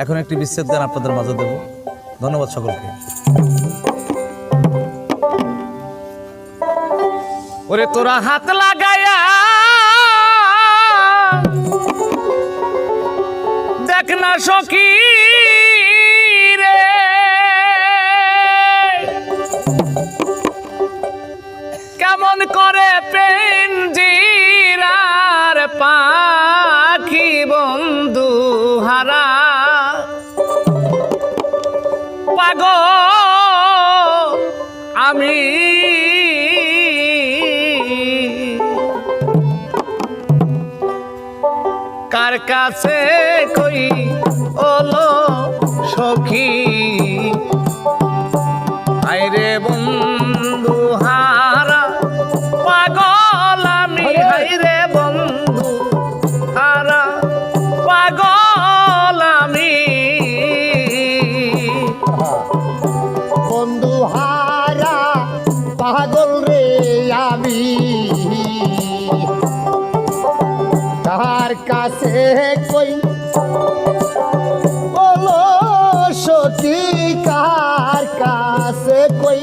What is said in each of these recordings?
এখন একটি বিচ্ছেদ গান আপনাদের মাঝে দেব। ধন্যবাদ সকলকে। ওরে তোরা হাত লাগায়া, দেখ না সখী রে। কেমন করে পেঞ্জিরার পাখি বন্ধু হারা। পাগ আমি কার কাছে কই তার কাছে কই? বলো সতী কার কাছে কই?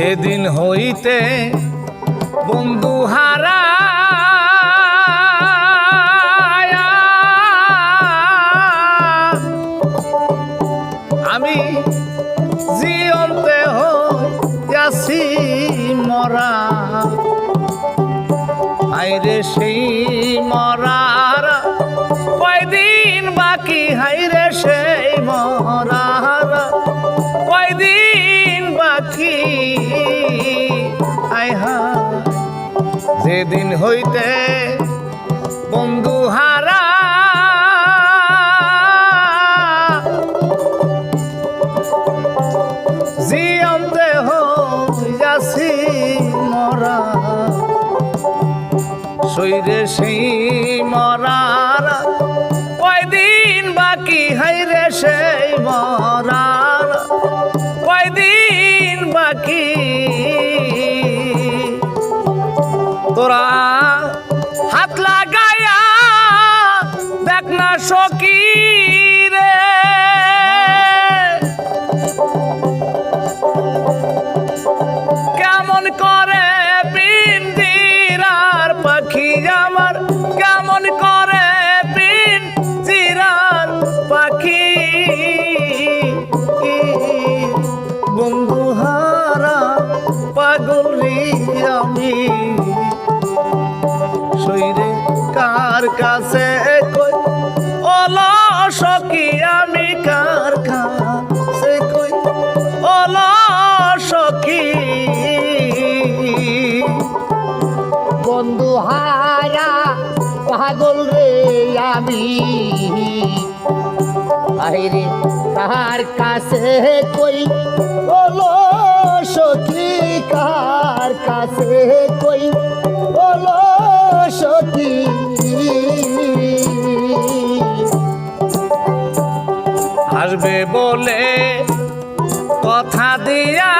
যেদিন হইতে বন্ধু হারা যেদিন হইতে বন্ধু হারা। জিয়ন্তে হইয়াছি মরা। শৈরে সেই মরার কয়দিন বাকি হাইরে সেই মরার রে? কেমন করে পিন্দিরার পাখি আমার? কেমন করে পিন্দিরার পাখি? বন্ধু হারা আমি। শৈরে কার কাছে আরে কার কাছে কই বলো সখী, কার কাছে কই বলো সখী। আসবে বলে কথা দিয়া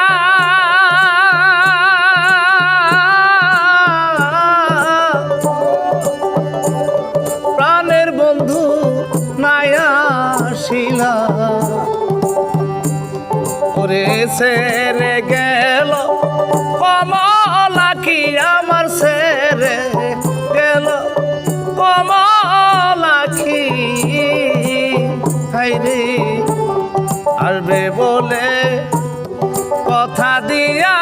সেরে গেল। কমলা কি আমার সেরে গেল। কমলা কি হাইরে আসবে বলে কথা দিয়া।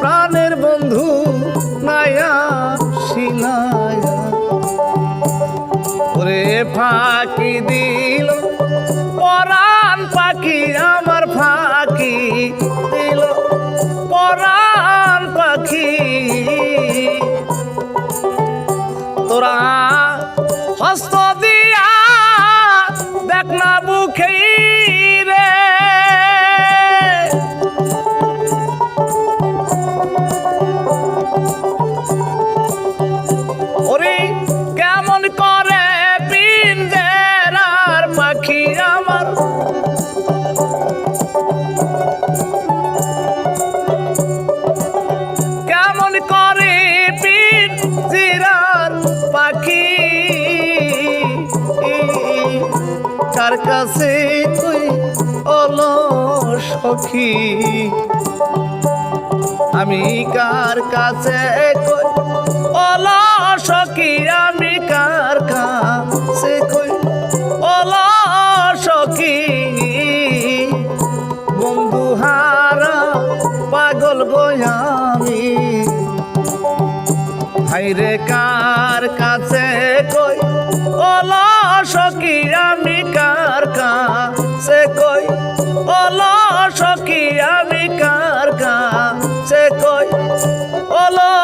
প্রাণের বন্ধু নায়া শিলায়া ফাঁকি দিল কাছে কই অল সখী। আমি কার কাছে অল সখী, আমি কার কাছে কই? অল সখী, বন্ধু হারা, পাগল গয়ামি হাইরে কার কাছে ওলা